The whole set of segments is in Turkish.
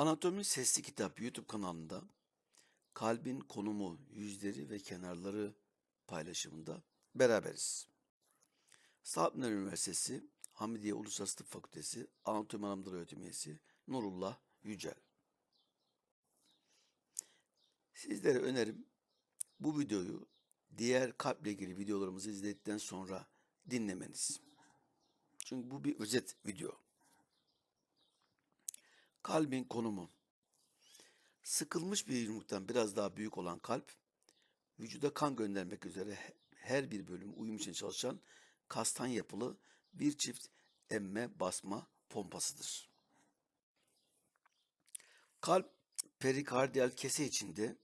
Anatomi Sesli Kitap YouTube kanalında kalbin konumu, yüzleri ve kenarları paylaşımında beraberiz. Saatler Üniversitesi Hamidiye Uluslararası Tıp Fakültesi Anatomi Anlamları Öğretim Üyesi Nurullah Yücel. Sizlere önerim bu videoyu diğer kalple ilgili videolarımızı izledikten sonra dinlemeniz. Çünkü bu bir özet video. Kalbin konumu. Sıkılmış bir yumruktan biraz daha büyük olan kalp, vücuda kan göndermek üzere he- her bir bölüm uyum için çalışan kastan yapılı bir çift emme basma pompasıdır. Kalp perikardiyal kese içinde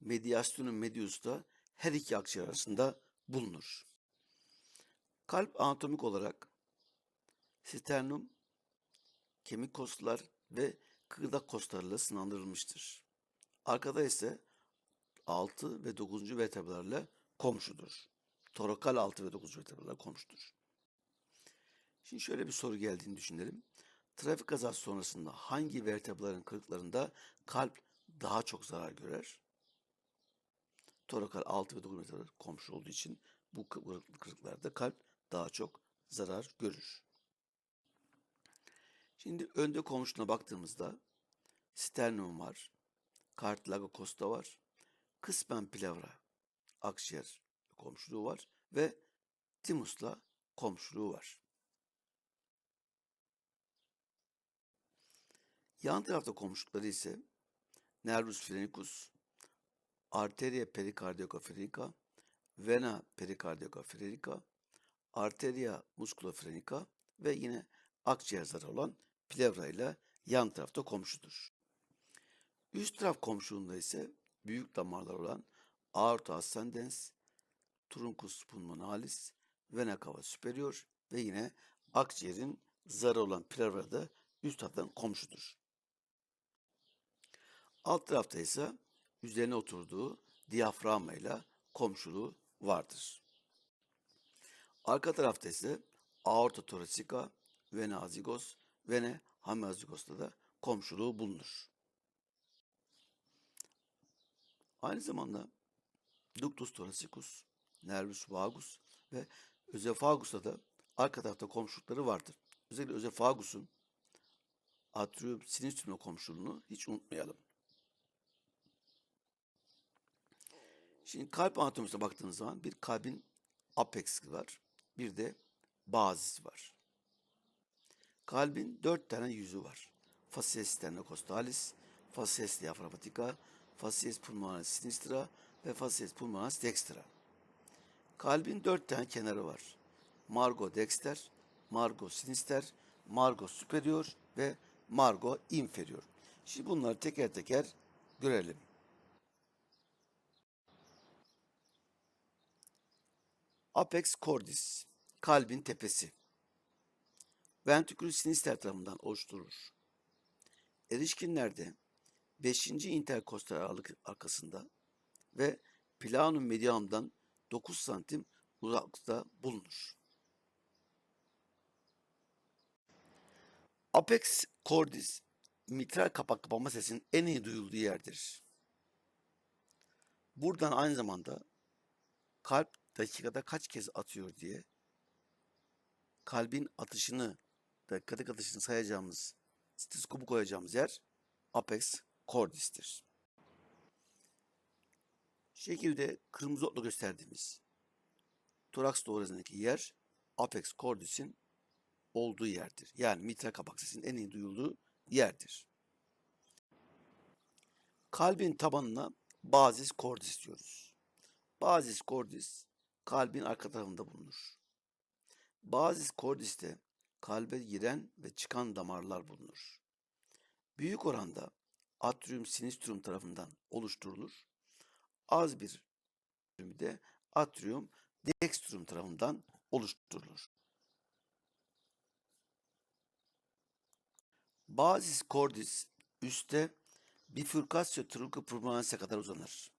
mediastinum medius'ta her iki akciğer arasında bulunur. Kalp anatomik olarak sternum, kemik kostlar ve kıkırdak kostlarıyla sınırlandırılmıştır. Arkada ise 6 ve 9. vertebralarla komşudur. Torakal 6 ve 9. vertebralarla komşudur. Şimdi şöyle bir soru geldiğini düşünelim. Trafik kazası sonrasında hangi vertebraların kırıklarında kalp daha çok zarar görer? Torakal 6 ve 9 vertebralar komşu olduğu için bu kırık- kırıklarda kalp daha çok zarar görür. Şimdi önde komşuna baktığımızda sternum var, cartilago costa var, kısmen pleura, akciğer komşuluğu var ve timusla komşuluğu var. Yan tarafta komşulukları ise nervus phrenicus, arteria pericardiaca phrenica, vena pericardiaca phrenica, arteria musculofrenica ve yine akciğer zarı olan pleura ile yan tarafta komşudur. Üst taraf komşuluğunda ise büyük damarlar olan aorta ascendens, truncus pulmonalis, vena cava superior ve yine akciğerin zarı olan pleura da üst taraftan komşudur. Alt tarafta ise üzerine oturduğu diyafragma ile komşuluğu vardır. Arka tarafta ise aorta thoracica, vena azigos, vena hemiazigos'ta da komşuluğu bulunur. Aynı zamanda ductus thoracicus, nervus vagus ve ösofagus'ta da arka tarafta komşulukları vardır. Özellikle ösofagus'un atrium sinistrum komşuluğunu hiç unutmayalım. Şimdi kalp anatomisine baktığınız zaman bir kalbin apex var. Bir de bazisi var. Kalbin dört tane yüzü var. Facies sternocostalis, facies diaphragmatica, facies pulmonalis sinistra ve facies pulmonalis dextra. Kalbin dört tane kenarı var. Margo dexter, margo sinister, margo superior ve margo inferior. Şimdi bunları teker teker görelim. Apex cordis, kalbin tepesi. Ventriculi sinister tarafından oluşturulur. Erişkinlerde 5. interkostal aralık arkasında ve planum medianum'dan 9 santim uzaklıkta bulunur. Apex cordis, mitral kapak kapanma sesinin en iyi duyulduğu yerdir. Buradan aynı zamanda kalp dakikada kaç kez atıyor diye kalbin atışını, dakikadaki atışını sayacağımız, stetoskopu koyacağımız yer apex cordis'tir. Şekilde kırmızı otla gösterdiğimiz toraks doğrasındaki yer apex cordis'in olduğu yerdir. Yani mitral kapak sesinin en iyi duyulduğu yerdir. Kalbin tabanına bazis cordis diyoruz. Bazis cordis kalbin arka tarafında bulunur. Bazis cordis'te kalbe giren ve çıkan damarlar bulunur. Büyük oranda atrium sinistrum tarafından oluşturulur. Az bir bölümü de atrium dextrum tarafından oluşturulur. Bazis cordis üstte bifurcatio trunca pulmonaris'e kadar uzanır.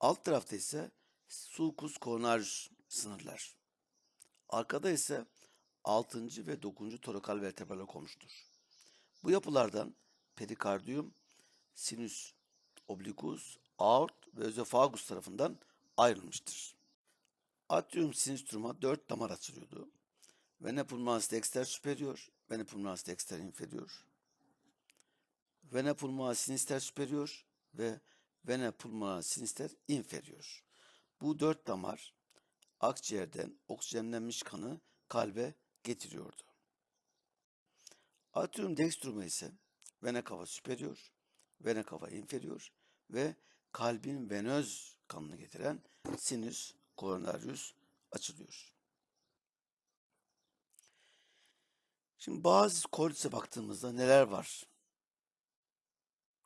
Alt tarafta ise sulcus coronarius sınırlar. Arkada ise 6. ve 9. torakal vertebralar komşudur. Bu yapılardan perikardiyum, sinüs oblikus, aort ve özofagus tarafından ayrılmıştır. Atrium sinistruma dört damar açılıyordu. Vena pulmonalis dexter superior, vena pulmonalis dexter inferior, vena pulmonalis sinister superior ve vena pulmonalis sinister inferior. Bu dört damar akciğerden oksijenlenmiş kanı kalbe getiriyordu. Atrium dextruma ise vena cava superior, vena cava inferior ve kalbin venöz kanını getiren sinüs coronarius açılıyor. Şimdi bazı koritse baktığımızda neler var?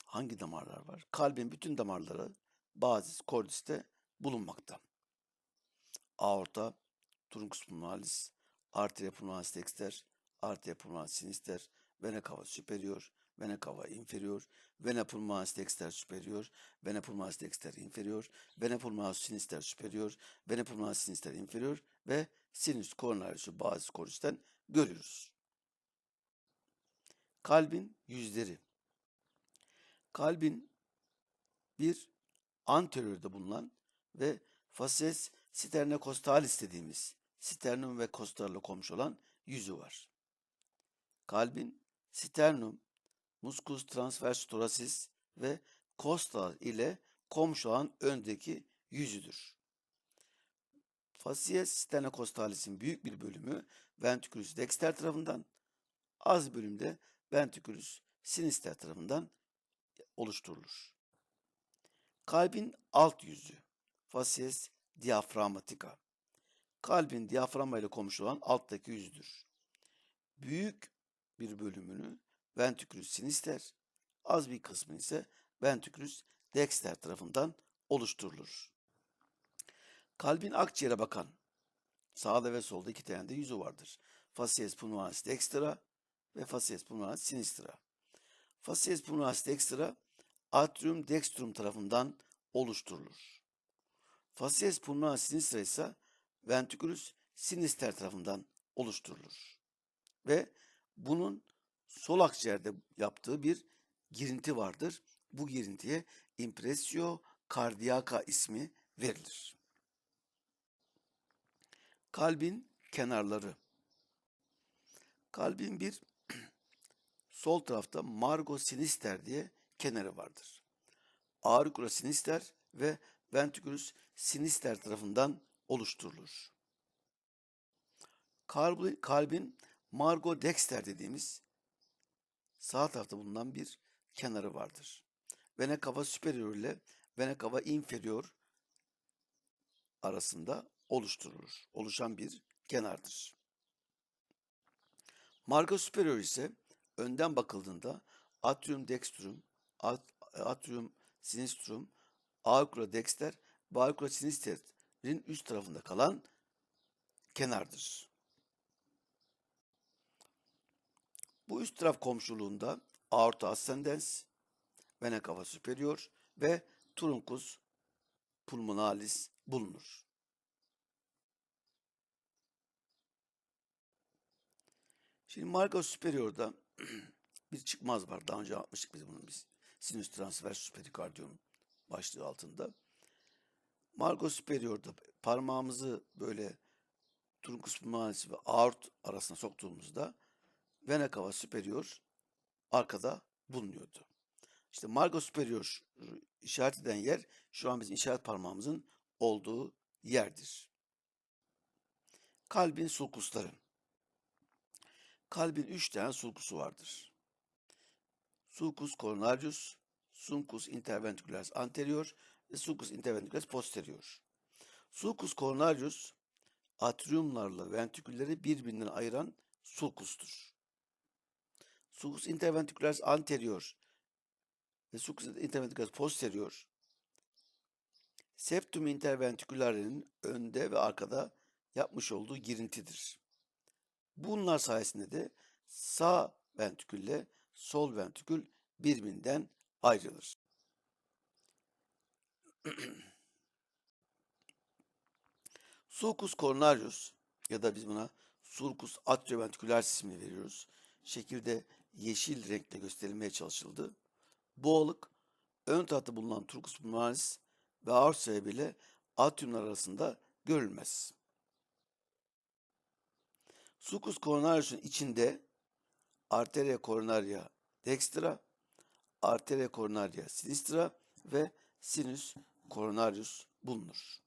Hangi damarlar var? Kalbin bütün damarları bazı koritiste bulunmakta. Aorta, truncus pulmonalis, arteria pulmonalis dexter, arteria pulmonalis sinister, vena cava superior, vena cava inferior, vena pulmonalis dexter superior, vena pulmonalis dexter inferior, vena pulmonalis sinister superior, vena pulmonalis sinister inferior ve sinüs coronarius'u bazı koristen görüyoruz. Kalbin yüzleri. Kalbin bir anteriorda bulunan ve facies sternocostalis dediğimiz sternum ve kostarla komşu olan yüzü var. Kalbin sternum, muscus transversus thoracis ve costa ile komşu olan öndeki yüzüdür. Facies sternocostalis'in büyük bir bölümü ventriculus dexter tarafından, az bölümde ventriculus sinister tarafından oluşturulur. Kalbin alt yüzü, facies diafragmatica. Kalbin diyaframa ile komşu olan alttaki yüzüdür. Büyük bir bölümünü ventriculus sinister, az bir kısmı ise ventriculus dexter tarafından oluşturulur. Kalbin akciğere bakan sağda ve solda iki tane de yüzü vardır. Facies pulmonalis dextra ve facies pulmonalis sinistra. Facies pulmonalis dextra atrium dextrum tarafından oluşturulur. Facies pulmonalis sinistra ise ventriculus sinister tarafından oluşturulur. Ve bunun sol akciğerde yaptığı bir girinti vardır. Bu girintiye impressio cardiaca ismi verilir. Kalbin kenarları. Kalbin bir sol tarafta Margo sinister diye kenarı vardır. Auricula sinister ve ventriculus sinister tarafından oluşturulur. Kalbin, kalbin Margo dexter dediğimiz sağ tarafta bulunan bir kenarı vardır. Vena cava superior ile vena cava inferior arasında oluşturulur. Oluşan bir kenardır. Margo superior ise önden bakıldığında atrium dextrum, atrium sinistrum, auricula dexter ve auricula sinister'in üst tarafında kalan kenardır. Bu üst taraf komşuluğunda aorta ascendens, vena cava superior ve truncus pulmonalis bulunur. Şimdi Margo Superior'da bir çıkmaz var. Daha önce yapmıştık biz bunu biz. Sinüs transversus perikardiyum başlığı altında. Margo Superior'da parmağımızı böyle truncus pulmonalis ve aort arasına soktuğumuzda vena cava superior arkada bulunuyordu. İşte Margo superior işaret eden yer şu an bizim işaret parmağımızın olduğu yerdir. Kalbin sulkusları. Kalbin üç tane sulkusu vardır. Sulcus coronarius, sulcus interventricularis anterior ve sulcus interventricularis posterior. Sulcus coronarius atriumlarla ventrikülleri birbirinden ayıran sulkustur. Sulcus interventricularis anterior ve sulcus interventricularis posterior septum interventricularis'in önde ve arkada yapmış olduğu girintidir. Bunlar sayesinde de sağ ventrikülle sol ventrikül birbirinden ayrılır. Sulcus coronarius ya da biz buna sulcus atrioventricularis ismini veriyoruz. Şekilde yeşil renkte gösterilmeye çalışıldı. Bu oluk ön tarafta bulunan turkus pulmonalis ve aort sebebiyle atriumlar arasında görülmez. Sulcus coronarius'un içinde arteria coronaria dextra, arteria coronaria sinistra ve sinus coronarius bulunur.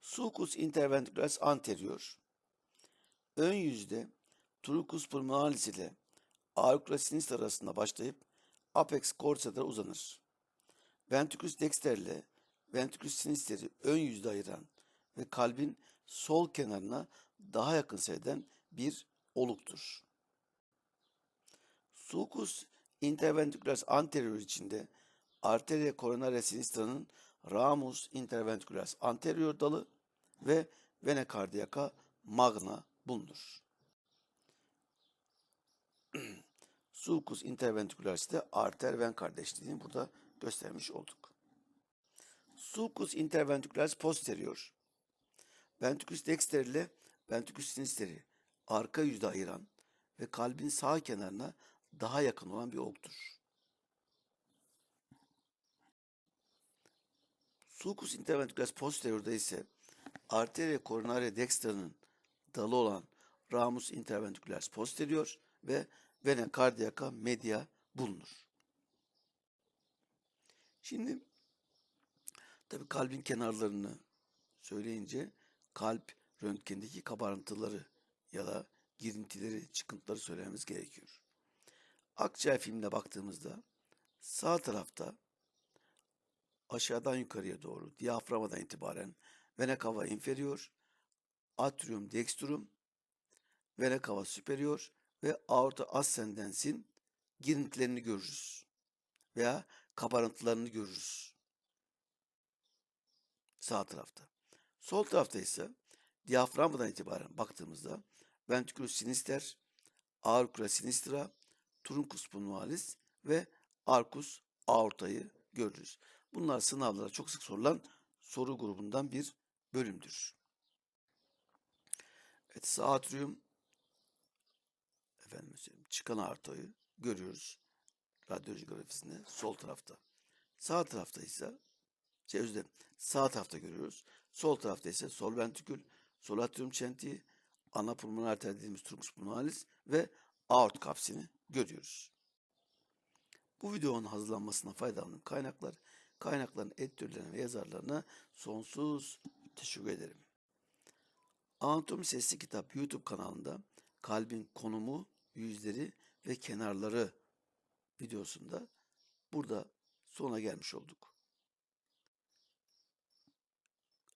Sulcus interventricularis anterior ön yüzde truncus pulmonalis ile auricula sinistra arasında başlayıp apex cortica'da uzanır. Ventricus dexter ile ventricus sinister'i ön yüzde ayıran ve kalbin sol kenarına daha yakın seyreden bir oluktur. Sulcus interventricularis anterior içinde arteria coronaria sinistra'nın ramus interventricularis anterior dalı ve vena cardiaca magna bulunur. Sulcus interventricularis'te arter ven kardeşliğini burada göstermiş olduk. Sulcus interventricularis posterior ventricus dexter ile ventricus sinister'i arka yüzde ayıran ve kalbin sağ kenarına daha yakın olan bir oluktur. Sulcus interventricularis posterior'da ise arteria coronaria dextra'nın dalı olan ramus interventricularis posterior ve vena cardiaca media bulunur. Şimdi tabii kalbin kenarlarını söyleyince kalp röntgendeki kabarıntıları ya da girintileri, çıkıntıları söylememiz gerekiyor. Akciğer filmine baktığımızda sağ tarafta aşağıdan yukarıya doğru diyaframadan itibaren vena cava inferior, atrium dextrum, vena cava superior ve aorta ascendensin girintilerini görürüz. Veya kabarıntılarını görürüz. Sağ tarafta. Sol tarafta ise diyaframdan itibaren baktığımızda ventriculus sinister, auricula sinistra, truncus pulmonalis ve arcus aortayı görürüz. Bunlar sınavlara çok sık sorulan soru grubundan bir bölümdür. Evet, sağ atrium efendim çıkan aortayı görüyoruz radyoloji grafisinde sol tarafta. Sağ tarafta ise şey özür sağ tarafta görüyoruz. Sol tarafta ise sol ventrikül, sol atrium çentiği, ana pulmoner arter dediğimiz truncus pulmonalis ve aort kapsini görüyoruz. Bu videonun hazırlanmasına faydalandığım kaynaklar, kaynakların editörlerine ve yazarlarına sonsuz teşekkür ederim. Anatomi Sesli Kitap YouTube kanalında kalbin konumu, yüzleri ve kenarları videosunda burada sona gelmiş olduk.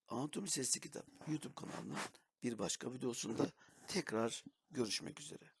Anatomi Sesli Kitap YouTube kanalının bir başka videosunda tekrar görüşmek üzere.